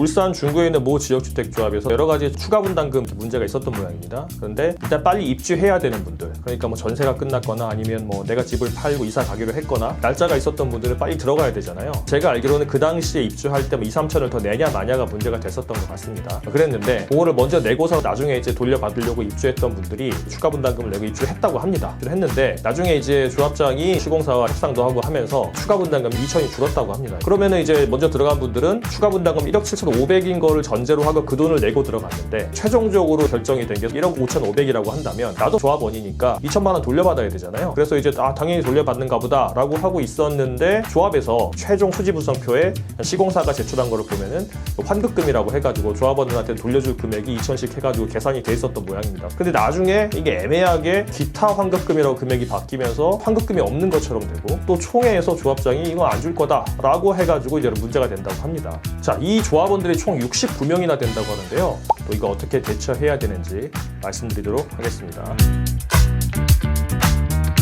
울산 중구에 있는 모 지역주택조합에서 여러 가지 추가 분담금 문제가 있었던 모양입니다. 그런데 일단 빨리 입주해야 되는 분들, 그러니까 뭐 전세가 끝났거나 아니면 뭐 내가 집을 팔고 이사 가기로 했거나 날짜가 있었던 분들은 빨리 들어가야 되잖아요. 제가 알기로는 그 당시에 입주할 때 뭐 2, 3천을 더 내냐 마냐가 문제가 됐었던 것 같습니다. 그랬는데 그거를 먼저 내고서 나중에 이제 돌려받으려고 입주했던 분들이 추가 분담금을 내고 입주했다고 합니다. 했는데 나중에 이제 조합장이 시공사와 협상도 하고 하면서 추가 분담금 2천이 줄었다고 합니다. 그러면은 이제 먼저 들어간 분들은 추가 분담금 1억 7,500인 거를 전제로 하고 그 돈을 내고 들어갔는데 최종적으로 결정이 된 게 1억 5,500이라고 한다면 나도 조합원이니까 2천만 원 돌려받아야 되잖아요. 그래서 이제 아 당연히 돌려받는가 보다라고 하고 있었는데 조합에서 최종 수지 분성표에 시공사가 제출한 거를 보면은 환급금이라고 해가지고 조합원들한테 돌려줄 금액이 2천씩 해가지고 계산이 돼 있었던 모양입니다. 근데 나중에 이게 애매하게 기타 환급금이라고 금액이 바뀌면서 환급금이 없는 것처럼 되고 또 총회에서 조합장이 이거 안 줄 거다라고 해가지고 이제 문제가 된다고 합니다. 자, 이 조합원들이 총 69명이나 된다고 하는데요. 또 이거 어떻게 대처해야 되는지 말씀드리도록 하겠습니다.